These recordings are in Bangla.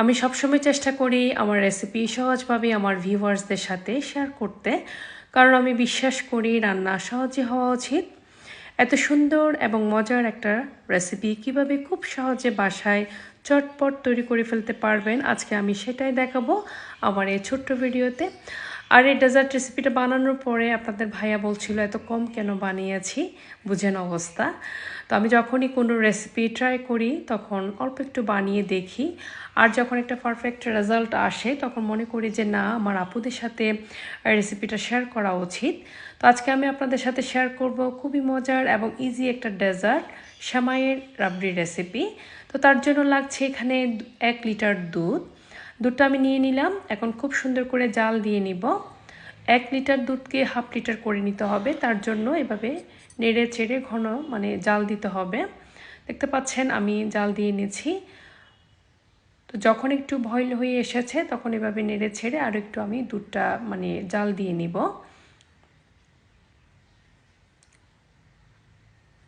আমি সবসময় চেষ্টা করি আমার রেসিপি সহজভাবে আমার ভিউয়ার্সদের সাথে শেয়ার করতে, কারণ আমি বিশ্বাস করি রান্না সহজে হওয়া উচিত। এত সুন্দর এবং মজার একটা রেসিপি কীভাবে খুব সহজে বাসায় চটপট তৈরি করে ফেলতে পারবেন, আজকে আমি সেটাই দেখাবো আমার এই ছোট্ট ভিডিওতে আর এই ডেজার্ট রেসিপিটা বানানোর পরে আপনাদের ভাইয়া বলছিল, এত কম কেন বানিয়েছি? বুঝেন অবস্থা। তো আমি যখনই কোনো রেসিপি ট্রাই করি, তখন অল্প একটু বানিয়ে দেখি। আর যখন একটা পারফেক্ট রেজাল্ট আসে, তখন মনে করি যে, না, আমার আপুদের সাথে রেসিপিটা শেয়ার করা উচিত। তো আজকে আমি আপনাদের সাথে শেয়ার করব খুবই মজার এবং ইজি একটা ডেজার্ট শ্যামাইয়ের রাবড়ি রেসিপি তো তার জন্য লাগছে এখানে এক লিটার দুধ। দুধটা আমি নিয়ে নিলাম। এখন খুব সুন্দর করে জাল দিয়ে নিব। এক লিটার দুধকে হাফ লিটার করে নিতে হবে। তার জন্য এভাবে নেড়ে চেড়ে ঘন মানে জাল দিতে হবে। দেখতে পাচ্ছেন, আমি জাল দিয়ে নিয়েছি। তো যখন একটু ভয়েল হয়ে এসেছে, তখন এভাবে নেড়ে ছেড়ে আরও একটু আমি দুধটা মানে জাল দিয়ে নিব।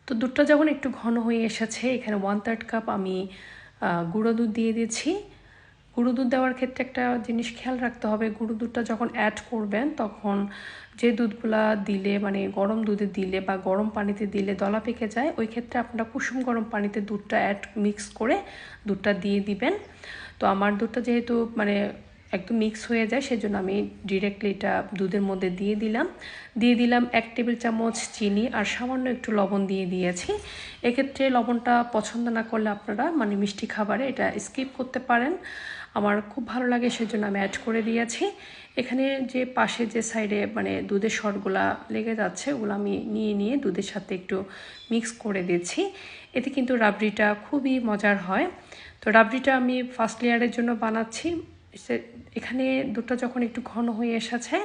তো দুধটা যখন একটু ঘন হয়ে এসেছে, এখানে ওয়ান থার্ড কাপ আমি গুঁড়ো দুধ দিয়ে দিয়েছি। গুঁড়ো দুধ দেওয়ার ক্ষেত্রে একটা জিনিস খেয়াল রাখতে হবে। গুঁড়ো দুধটা যখন অ্যাড করবেন, তখন যে দুধগুলা দিলে মানে গরম দুধে দিলে বা গরম পানিতে দিলে দলা পেকে যায়, ওই ক্ষেত্রে আপনারা কুসুম গরম পানিতে দুধটা অ্যাড মিক্স করে দুধটা দিয়ে দিবেন। তো আমার দুধটা যেহেতু মানে একদম মিক্স হয়ে যায়, সেজন্য আমি ডিরেক্টলি এটা দুধের মধ্যে দিয়ে দিলাম। দিয়ে দিলাম এক টেবিল চামচ চিনি আর সামান্য একটু লবণ দিয়ে দিয়েছি। এক্ষেত্রে লবণটা পছন্দ না করলে আপনারা মানে মিষ্টি খাবারে এটা স্কিপ করতে পারেন। আমার খুব ভালো লাগে, সেজন্য আমি অ্যাড করে দিয়েছি। এখানে যে পাশে যে সাইডে মানে দুধের শরগুলা লেগে যাচ্ছে, ওগুলো আমি নিয়ে নিয়ে দুধের সাথে একটু মিক্স করে দিচ্ছি। এতে কিন্তু রাবড়িটা খুবই মজার হয়। তো রাবড়িটা আমি ফার্স্ট লেয়ারের জন্য বানাচ্ছি। এখানে দুধটা যখন একটু ঘন হয়ে এসেছে,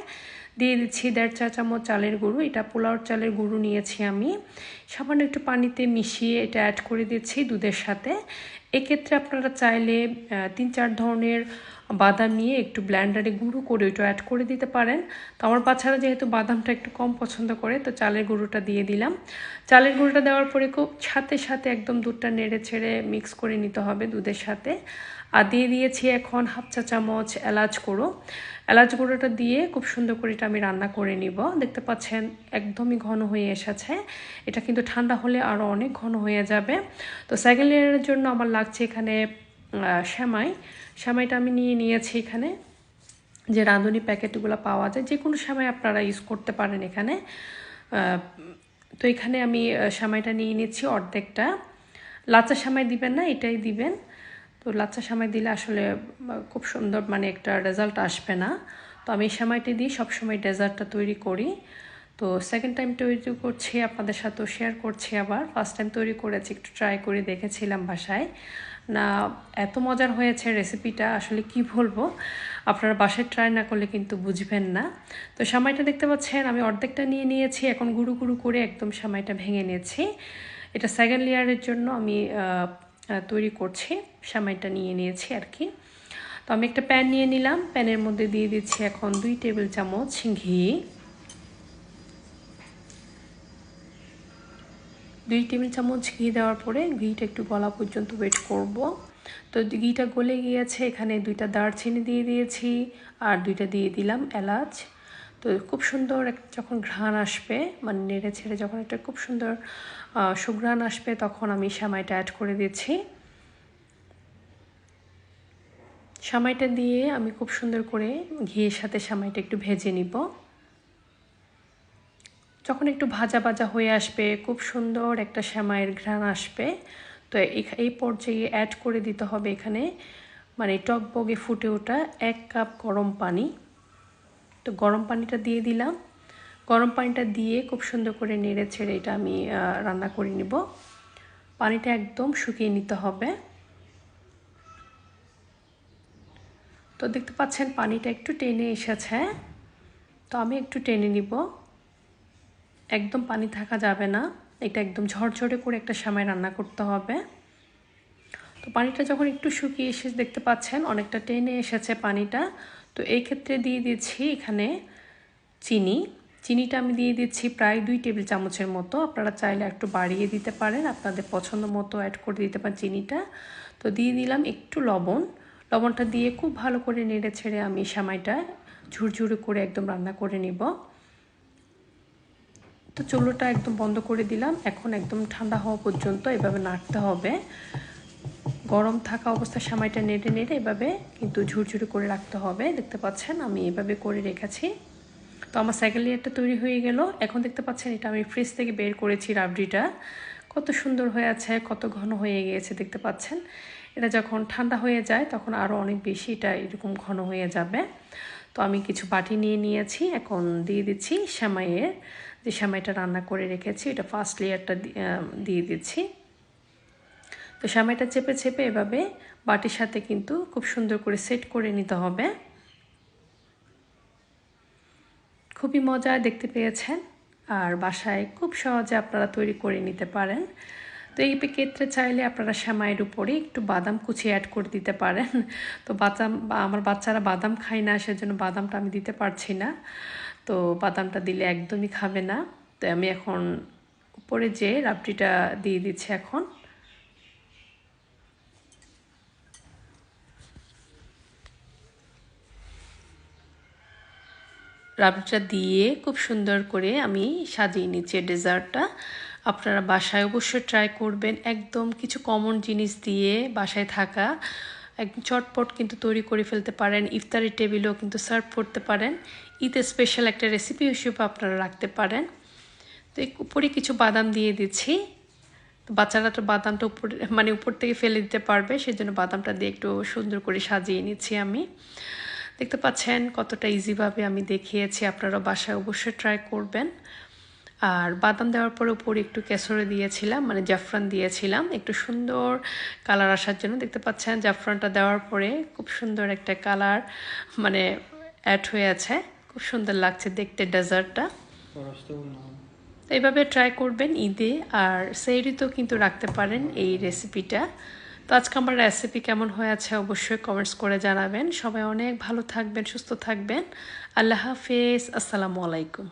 দিয়ে দিচ্ছি দেড় চা চামচ চালের গুঁড়ো। এটা পোলাওর চালের গুঁড়ো নিয়েছি আমি। সামান্য একটু পানিতে মিশিয়ে এটা অ্যাড করে দিচ্ছি দুধের সাথে। এক্ষেত্রে আপনারা চাইলে তিন চার ধরনের বাদাম নিয়ে একটু ব্ল্যান্ডারে গুঁড়ো করে ওইটা অ্যাড করে দিতে পারেন। তো আমার বাচ্চারা যেহেতু বাদামটা একটু কম পছন্দ করে, তো চালের গুঁড়োটা দিয়ে দিলাম। চালের গুঁড়োটা দেওয়ার পরে খুব সাথে সাথে একদম দুধটা নেড়ে ছেড়ে মিক্স করে নিতে হবে দুধের সাথে। আর দিয়ে দিয়েছি এখন হাফ চা চামচ এলাচ গুঁড়ো। এলাচ গুঁড়োটা দিয়ে খুব সুন্দর করে এটা আমি রান্না করে নিব। দেখতে পাচ্ছেন একদমই ঘন হয়ে এসেছে। এটা কিন্তু ঠান্ডা হলে আরও অনেক ঘন হয়ে যাবে। তো সেকেন্ড লেয়ারের জন্য আমার লাগছে এখানে শ্যামাই শ্যামাইটা আমি নিয়ে নিয়েছি এখানে। যে রাঁধুনি প্যাকেটগুলো পাওয়া যায় যে কোনো সময় আপনারা ইউজ করতে পারেন এখানে। তো এখানে আমি সামাইটা নিয়ে নিচ্ছি অর্ধেকটা। লাচা সামাই দিবেন না, এটাই দিবেন। তো লাচ্চা সামাই দিলে আসলে খুব সুন্দর মানে একটা রেজাল্ট আসবে না। তো আমি এই সময়টি দিয়ে সবসময় ডেজার্টটা তৈরি করি। তো সেকেন্ড টাইম তৈরি করছি, আপনাদের সাথেও শেয়ার করছি আবার। ফার্স্ট টাইম তৈরি করেছি, একটু ট্রাই করে দেখেছিলাম বাসায়। না, এত মজার হয়েছে রেসিপিটা আসলে কি বলব? আপনারা বাসায় ট্রাই না করলে কিন্তু বুঝবেন না। তো সামাইটা দেখতে পাচ্ছেন, আমি অর্ধেকটা নিয়ে নিয়েছি, এখন গুঁড়ো গুঁড়ো করে একদম সামাইটা ভেঙে নিয়েছি। এটা সেকেন্ড লেয়ারের জন্য আমি তৈরি করছি। সামাইটা নিয়ে নিয়েছি আর কি তো আমি একটা প্যান নিয়ে নিলাম। প্যানের মধ্যে দিয়ে দিচ্ছি এখন দুই টেবিল চামচ ঘি। দুই টেবিল চামচ ঘি দেওয়ার পরে ঘিটা একটু গলা পর্যন্ত ওয়েট করব। তো ঘিটা গলে গিয়েছে। এখানে দুইটা দারচিনি দিয়ে দিয়েছি। আর দুইটা দিয়ে দিলাম এলাচ। তো খুব সুন্দর যখন ঘ্রাণ আসবে মানে নেড়ে ছেড়ে যখন একটা খুব সুন্দর সুঘ্রাণ আসবে, তখন আমি সামাইটা অ্যাড করে দিচ্ছি। সামাইটা দিয়ে আমি খুব সুন্দর করে ঘিয়ের সাথে সামাইটা একটু ভেজে নিব। যখন একটু ভাজা ভাজা হয়ে আসবে, খুব সুন্দর একটা শ্যামাইয়ের ঘ্রাণ আসবে। তো এই পর্যায়ে অ্যাড করে দিতে হবে এখানে মানে টকবগে ফুটে ওঠা এক কাপ গরম পানি। তো গরম পানিটা দিয়ে দিলাম। গরম পানিটা দিয়ে খুব সুন্দর করে নেড়ে ছেড়ে এটা আমি রান্না করে নিব। পানিটা একদম শুকিয়ে নিতে হবে। তো দেখতে পাচ্ছেন পানিটা একটু টেনে এসেছে। তো আমি একটু টেনে নিব। একদম পানি থাকা যাবে না। এটা একদম ঝরঝরে করে একটা সময় রান্না করতে হবে। তো পানিটা যখন একটু শুকিয়ে এসে দেখতে পাচ্ছেন অনেকটা টেনে এসেছে পানিটা। তো এই ক্ষেত্রে দিয়ে দিচ্ছি এখানে চিনি। চিনিটা আমি দিয়ে দিচ্ছি প্রায় দুই টেবিল চামচের মতো। আপনারা চাইলে একটু বাড়িয়ে দিতে পারেন। আপনাদের পছন্দ মতো অ্যাড করে দিতে পারেন চিনিটা। তো দিয়ে দিলাম একটু লবণ। লবণটা দিয়ে খুব ভালো করে নেড়ে ছেড়ে আমি সামাইটা ঝুরঝুরে করে একদম রান্না করে নিব। তো চুলোটা একদম বন্ধ করে দিলাম। এখন একদম ঠান্ডা হওয়া পর্যন্ত এভাবে নাড়তে হবে। গরম থাকা অবস্থায় সামাইটা নেড়ে নেড়ে এভাবে কিন্তু ঝুরঝুরি করে রাখতে হবে। দেখতে পাচ্ছেন, আমি এভাবে করে রেখেছি। তো আমার সাইকেল লেয়ারটা তৈরি হয়ে গেল। এখন দেখতে পাচ্ছেন, এটা আমি ফ্রিজ থেকে বের করেছি রাবড়িটা। কত সুন্দর হয়ে আছে, কত ঘন হয়ে গিয়েছে, দেখতে পাচ্ছেন। এটা যখন ঠান্ডা হয়ে যায়, তখন আরও অনেক বেশি এটা এরকম ঘন হয়ে যাবে। তো আমি কিছু বাটি নিয়ে নিয়েছি, এখন দিয়ে দিচ্ছি শ্যামাইয়ের যে শ্যামাইটা রান্না করে রেখেছি, এটা ফার্স্ট লেয়ারটা দিয়ে দিচ্ছি। তো শ্যামাইটা চেপে চেপে এভাবে বাটির সাথে কিন্তু খুব সুন্দর করে সেট করে নিতে হবে। খুবই মজা দেখতে পেয়েছেন। আর বাসায় খুব সহজে আপনারা তৈরি করে নিতে পারেন। তো এই ক্ষেত্রে চাইলে আপনারা শ্যামাইয়ের উপরে একটু বাদাম কুচি অ্যাড করে দিতে পারেন। তো বাদাম আমার বাচ্চারা বাদাম খায় না, সেজন্য বাদামটা আমি দিতে পারছি না। তো বাদামটা দিলে একদমই খাবে না। তো আমি এখন উপরে যে রাবড়িটা দিয়ে দিচ্ছি এখন রাবড়িটা দিয়ে খুব সুন্দর করে আমি সাজিয়ে নিচ্ছি ডেজার্টটা। আপনারা বাসায় অবশ্যই ট্রাই করবেন। একদম কিছু কমন জিনিস দিয়ে বাসায় থাকা। একদম চটপট কিন্তু তৈরি করে ফেলতে পারেন। ইফতারি টেবিলও কিন্তু সার্ভ করতে পারেন। ঈদে স্পেশাল একটা রেসিপি হিসেবে আপনারা রাখতে পারেন। তো উপরে কিছু বাদাম দিয়ে দিচ্ছি। বাচ্চারা তো বাদামটা উপরে মানে উপর থেকে ফেলে দিতে পারবে। সেজন্য বাদামটা দিয়ে একটু সুন্দর করে সাজিয়ে নিচ্ছি আমি। দেখতে পাচ্ছেন কতটা ইজিভাবে আমি দেখিয়েছি। আপনারা বাসায় অবশ্যই ট্রাই করবেন। আর বাদাম দেওয়ার পরে উপরে একটু কেসরে দিয়েছিলাম মানে জাফরান দিয়েছিলাম। একটু সুন্দর কালার আসার জন্য দেখতে পাচ্ছেন জাফরানটা দেওয়ার পরে খুব সুন্দর একটা কালার মানে অ্যাড হয়ে আছে খুব সুন্দর লাগছে দেখতে ডেজার্টটা। এইভাবে ট্রাই করবেন ঈদে। আর সেইরিতেও কিন্তু রাখতে পারেন এই রেসিপিটা তো আজকে আমার রেসিপি কেমন হয়ে আছে অবশ্যই কমেন্টস করে জানাবেন। সবাই অনেক ভালো থাকবেন, সুস্থ থাকবেন। আল্লাহ হাফেজ, আসসালামু আলাইকুম।